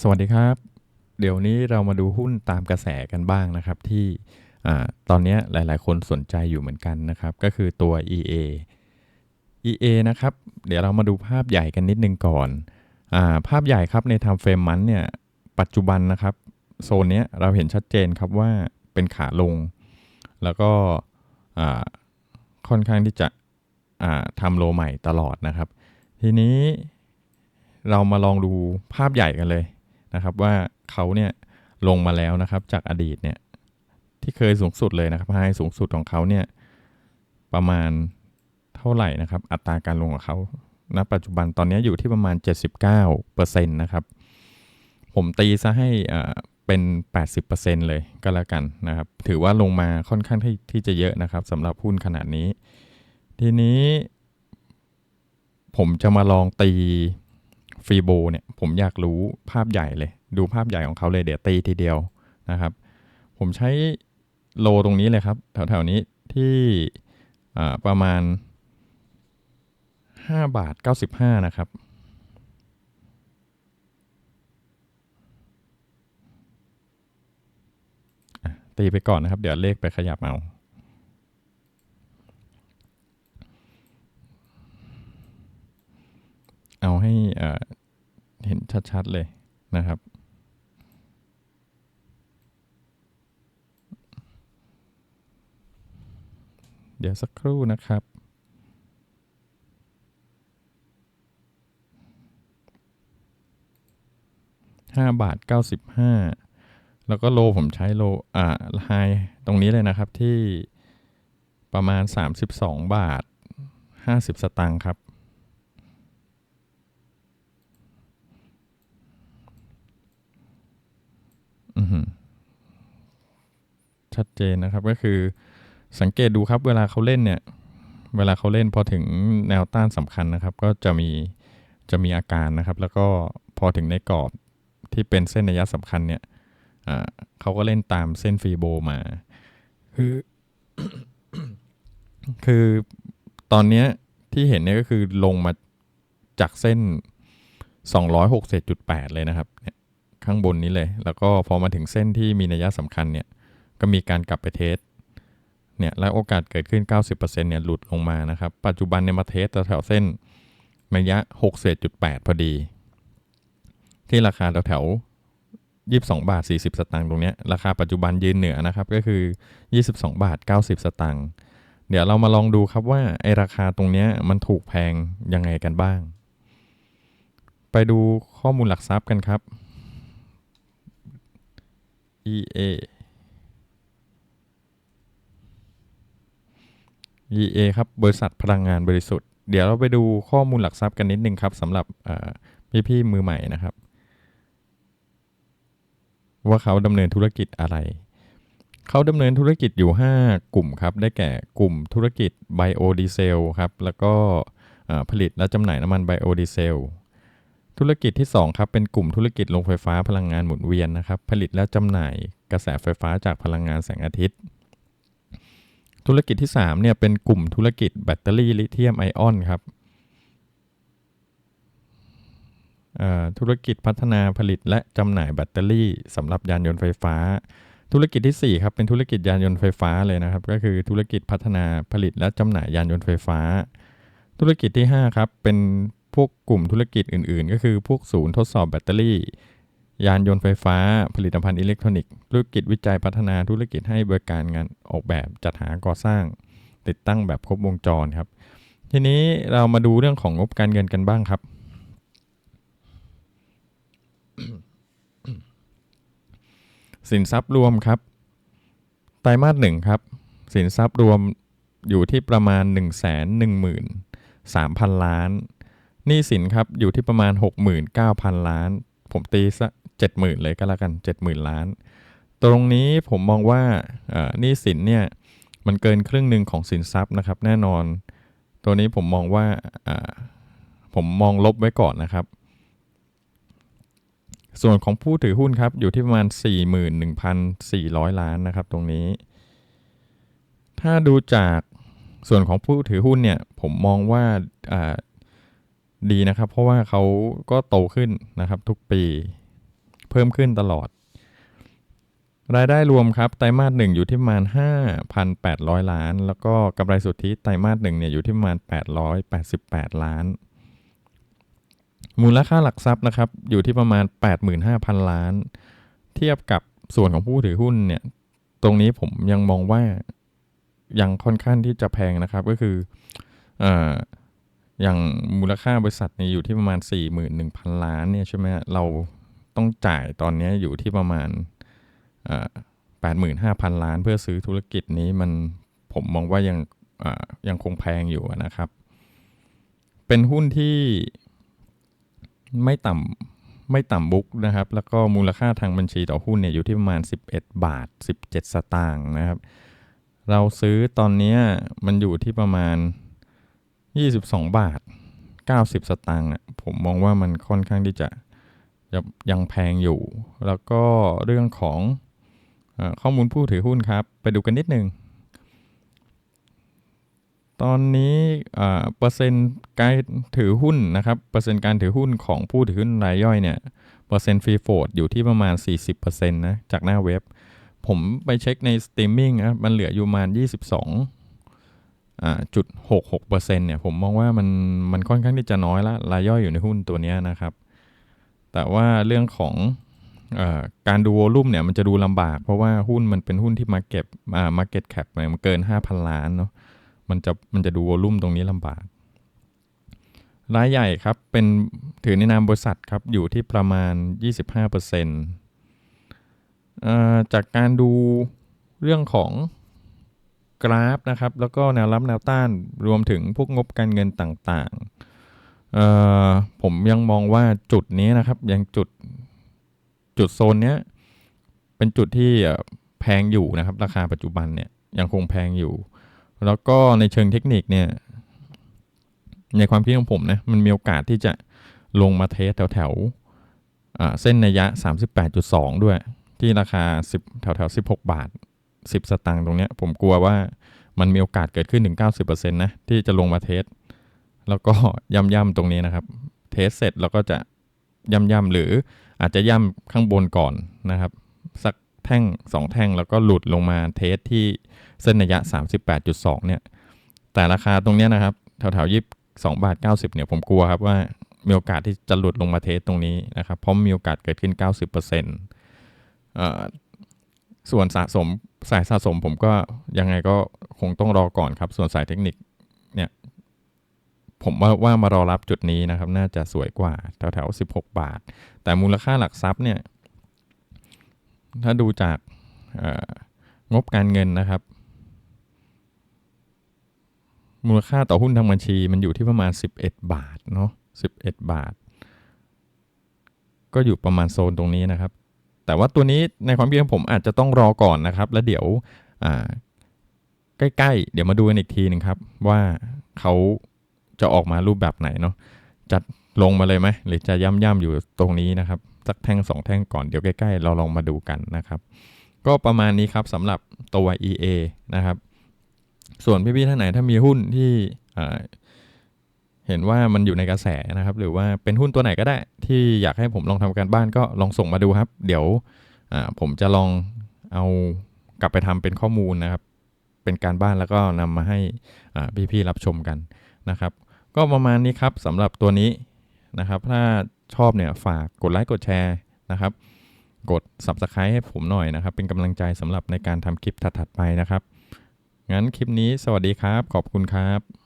สวัสดีครับ เดี๋ยวนี้เรามาดูหุ้นตามกระแสกันบ้างนะครับ ที่อตอนนี้หลาย ๆ คนสนใจอยู่เหมือนกันนะครับ ก็คือตัว EA EA นะครับ เดี๋ยวเรามาดูภาพใหญ่กันนิดนึงก่อนอภาพใหญ่ครับใน time frame มันเนี่ยปัจจุบันนะครับโซนนี้เราเห็นชัดเจนครับว่าเป็นขาลง แล้วก็ค่อนข้างที่จะทำโลใหม่ตลอดนะครับ ทีนี้เรามาลองดูภาพใหญ่กันเลย นะครับว่าเขาเนี่ยลงมาแล้วนะครับจากอดีตเนี่ยที่เคยสูงสุดเลยนะครับไฮสูงสุดของเขาเนี่ยประมาณเท่าไหร่นะครับ อัตราการลงของเขาณปัจจุบันตอนนี้อยู่ที่ประมาณ 79%นะครับ ผมตีซะให้อ่าเป็น 80%เลยก็แล้วกันนะครับ ถือว่าลงมาค่อนข้างที่ที่จะเยอะนะครับสำหรับหุ้นขนาดนี้ ทีนี้ ผมจะมาลองตี ฟีโบเนี่ยผมอยากรู้ภาพใหญ่เลย ดูภาพใหญ่ของเขาเลยเดี๋ยวตีทีเดียวนะครับ ผมใช้โลตรงนี้เลยครับ แถวๆนี้ที่ประมาณ 5 บาท 95 นะครับตีไปก่อนนะครับ เดี๋ยวเลขไปขยับเอาเอาให้อ่อเห็นชัด ๆ เลยนะครับ เดี๋ยวสักครู่นะครับ ห้าบาทเก้าสิบห้าแล้วก็โลผมใช้โล อ่าไฮตรงนี้เลยนะครับที่ประมาณสามสิบสองบาทห้าสิบสตางค์ครับ อือหือ ชัดเจนนะครับ ก็คือสังเกตดูครับเวลาเขาเล่นเนี่ย เวลาเขาเล่นพอถึงแนวต้านสำคัญนะครับ ก็จะมีจะมีอาการนะครับ แล้วก็พอถึงในกรอบที่เป็นเส้นระยะสำคัญเนี่ยเขาก็เล่นตามเส้นฟีโบมา คือคือตอนเนี้ยที่เห็นเนี่ยก็คือลงมาจากเส้น 267.8เลยนะครับ ข้างบนนี้เลย แล้วก็พอมาถึงเส้นที่มีนัยสำคัญเนี่ย ก็มีการกลับไปเทสเนี่ยและโอกาสเกิดขึ้น 90%เนี่ยหลุดลงมานะครับ ปัจจุบันเนี่ยมาเทสแถวๆเส้นระยะ6.8พอดี ที่ราคาแถวๆ22 บาท 40 สตางค์ตรงเนี้ยราคาปัจจุบันยืนเหนือนะครับ ก็คือ 22 บาท 90 สตางค์เดี๋ยวเรามาลองดูครับว่าไอราคาตรงเนี้ยมันถูกแพงยังไงกันบ้าง ไปดูข้อมูลหลักทรัพย์กันครับ EA EA ครับบริษัทพลังงานบริสุทธิ์ เดี๋ยวเราไปดูข้อมูลหลักทรัพย์กันนิดนึงครับสำหรับพี่พี่ๆมือใหม่นะครับ ว่าเขาดำเนินธุรกิจอะไร เขาดำเนินธุรกิจอยู่ 5 กลุ่มครับ ได้แก่กลุ่มธุรกิจไบโอดีเซลครับแล้วก็ผลิตและจำหน่ายน้ำมันไบโอดีเซลธุรกิจที่ 2 ครับ เป็นกลุ่มธุรกิจโรงไฟฟ้าพลังงานหมุนเวียนนะครับ ผลิตและจำหน่ายกระแสไฟฟ้าจากพลังงานแสงอาทิตย์ ธุรกิจที่3เนี่ยเป็นกลุ่มธุรกิจแบตเตอรี่ลิเธียมไอออนครับธุรกิจพัฒนาผลิตและจำหน่ายแบตเตอรี่สำหรับยานยนต์ไฟฟ้า ธุรกิจที่4ครับเป็นธุรกิจยานยนต์ไฟฟ้าเลยนะครับ ก็คือธุรกิจพัฒนาผลิตและจำหน่ายยานยนต์ไฟฟ้า ธุรกิจที่5ครับเป็นพวกกลุ่มธุรกิจอื่น ๆ ก็คือพวกศูนย์ทดสอบแบตเตอรี่ ยานยนต์ไฟฟ้า ผลิตภัณฑ์อิเล็กทรอนิกส์ ธุรกิจวิจัยพัฒนาธุรกิจให้บริการงานออกแบบจัดหาก่อสร้าง ติดตั้งแบบครบวงจรครับ ทีนี้เรามาดูเรื่องของงบการเงินกันบ้างครับ สินทรัพย์รวมครับ ไตรมาสหนึ่งครับ สินทรัพย์รวมอยู่ที่ประมาณ 1 1 1 3 0 0 0 ล้านหนี้สินครับอยู่ที่ประมาณ 69,000 ล้าน ผมตีซะ 70,000 เลยก็แล้วกัน 70,000 ล้าน ตรงนี้ผมมองว่าหนี้สินเนี่ยมันเกินครึ่งหนึ่งของสินทรัพย์นะครับ แน่นอน ตัวนี้ผมมองว่าผมมองลบไว้ก่อนนะครับ ส่วนของผู้ถือหุ้นครับ อยู่ที่ประมาณ 41,400 ล้านนะครับ ตรงนี้ ถ้าดูจากส่วนของผู้ถือหุ้นเนี่ยผมมองว่าดีนะครับ เพราะว่าเขาก็โตขึ้นนะครับทุกปี เพิ่มขึ้นตลอด รายได้รวมครับไตรมาสหนึ่งอยู่ที่ประมาณ 5,800 ล้าน แล้วก็กำไรสุทธิไตรมาสหนึ่งเนี่ยอยู่ที่ประมาณ 888 ล้าน มูลค่าหลักทรัพย์นะครับอยู่ที่ประมาณ 85,000 ล้าน เทียบกับส่วนของผู้ถือหุ้นเนี่ยตรงนี้ผมยังมองว่ายังค่อนข้างที่จะแพงนะครับก็คือออย่างมูลค่าบริษัทนี่อยู่ที่ประมาณ 41,000 ล้านเนี่ยใช่ไหมเรา ต้องจ่ายตอนนี้อยู่ที่ประมาณแปดหมื่นห้าพันล้าน เพื่อซื้อธุรกิจนี้มันผมมองว่ายังยังคงแพงอยู่นะครับ เป็นหุ้นที่ไม่ต่ำไม่ต่ำบุ๊กนะครับ แล้วก็มูลค่าทางบัญชีต่อหุ้นเนี่ยอยู่ที่ประมาณ 11 บาท 17 สตางค์นะครับ เราซื้อตอนนี้มันอยู่ที่ประมาณ 22 บาท 90 สตางค์อะผมมองว่ามันค่อนข้างที่จะ ยังยังแพงอยู่ แล้วก็เรื่องของอข้อมูลผู้ถือหุ้นครับ ไปดูกันนิดนึง ตอนนี้เปอร์เซ็นต์การถือหุ้นนะครับ เปอร์เซ็นต์การถือหุ้นของผู้ถือหุ้นรายย่อยเนี่ย เปอร์เซ็นต์ฟรีโฟดอยู่ที่ประมาณ 40%นะ จากหน้าเว็บ ผมไปเช็คในสตรีมมิ่งนะมันเหลืออยู่ประมาณ 22อ่าจุด66เปอร์เซนต์เนี่ย ผมมองว่ามันมันค่อนข้างที่จะน้อยละ รายย่อยอยู่ในหุ้นตัวนี้นะครับ แต่ว่าเรื่องของอการดูวอลุ่มเนี่ยมันจะดูลำบาก เพราะว่าหุ้นมันเป็นหุ้นที่มาเก็บมาเก็ตแคปมันเกิน 5,000 ล้านเนาะมันจะมันจะดูวอลุ่มตรงนี้ลำบากรายใหญ่ครับเป็นถือในนามบริษัทครับอยู่ที่ประมาณ 25%เอ่อจากการดูเรื่องของกราฟนะครับแล้วก็แนวรับแนวต้านรวมถึงพวกงบการเงินต่างๆ ผมยังมองว่าจุดนี้นะครับ ยังจุดจุดโซนเนี้ยเป็นจุดที่แพงอยู่นะครับ ราคาปัจจุบันเนี่ยยังคงแพงอยู่ แล้วก็ในเชิงเทคนิคเนี่ย ในความคิดของผมนะมันมีโอกาสที่จะลงมาเทสแถวแถวๆอ่าเส้นนัยะ 38.2 ด้วย ที่ราคา 10 แถวแถว16 บาท 10 สตางค์ตรงเนี้ยผมกลัวว่ามันมีโอกาสเกิดขึ้นถึง 90%นะ ที่จะลงมาเทส แล้วก็ย่ำๆตรงนี้นะครับ เทสเสร็จแล้วก็จะย่ำๆหรืออาจจะย่ำข้างบนก่อนนะครับ สักแท่ง 2 แท่งแล้วก็หลุดลงมาเทสที่เส้นนัยะ 38.2 เนี่ย แต่ราคาตรงนี้นะครับแถวแถวๆยี่สองบาทเก้าสิบเนี่ยผมกลัวครับว่ามีโอกาสที่จะหลุดลงมาเทสตรงนี้นะครับ เพราะมีโอกาสเกิดขึ้น 90%เปอร์เซ็นต์ส่วนสะสมสายสะสมผมก็ยังไงก็คงต้องรอก่อนครับ ส่วนสายเทคนิคเนี่ย ผมว่าว่ามารอรับจุดนี้นะครับ น่าจะสวยกว่าแถวแถวๆ16บาท แต่มูลค่าหลักทรัพย์เนี่ย ถ้าดูจากงบการเงินนะครับ มูลค่าต่อหุ้นทางบัญชีมันอยู่ที่ประมาณ 11 บาทเนาะ11 บาท ก็อยู่ประมาณโซนตรงนี้นะครับ แต่ว่าตัวนี้ในความคิดของผมอาจจะต้องรอก่อนนะครับ แล้วเดี๋ยวใกล้ๆ เดี๋ยวมาดูกันอีกทีหนึ่งครับ ว่าเขา จะออกมารูปแบบไหนเนาะจัดลงมาเลยไหมหรือจะย่ำๆอยู่ตรงนี้นะครับ สักแท่งสองแท่งก่อนเดี๋ยวใกล้ๆ เราลองมาดูกันนะครับ ก็ประมาณนี้ครับสำหรับตัว EA นะครับ ส่วนพี่ๆท่านไหนถ้ามีหุ้นที่เห็นว่ามันอยู่ในกระแสนะครับ หรือว่าเป็นหุ้นตัวไหนก็ได้ ที่อยากให้ผมลองทำการบ้านก็ลองส่งมาดูครับ เดี๋ยวผมจะลองเอากลับไปทำเป็นข้อมูลนะครับ เป็นการบ้านแล้วก็นำมาให้พี่ๆรับชมกันนะครับ ก็ประมาณนี้ครับสำหรับตัวนี้นะครับ ถ้าชอบเนี่ยฝากกดไลค์กดแชร์นะครับ กด Subscribe ให้ผมหน่อยนะครับ เป็นกำลังใจสำหรับในการทำคลิปถัดๆไปนะครับ งั้นคลิปนี้สวัสดีครับ ขอบคุณครับ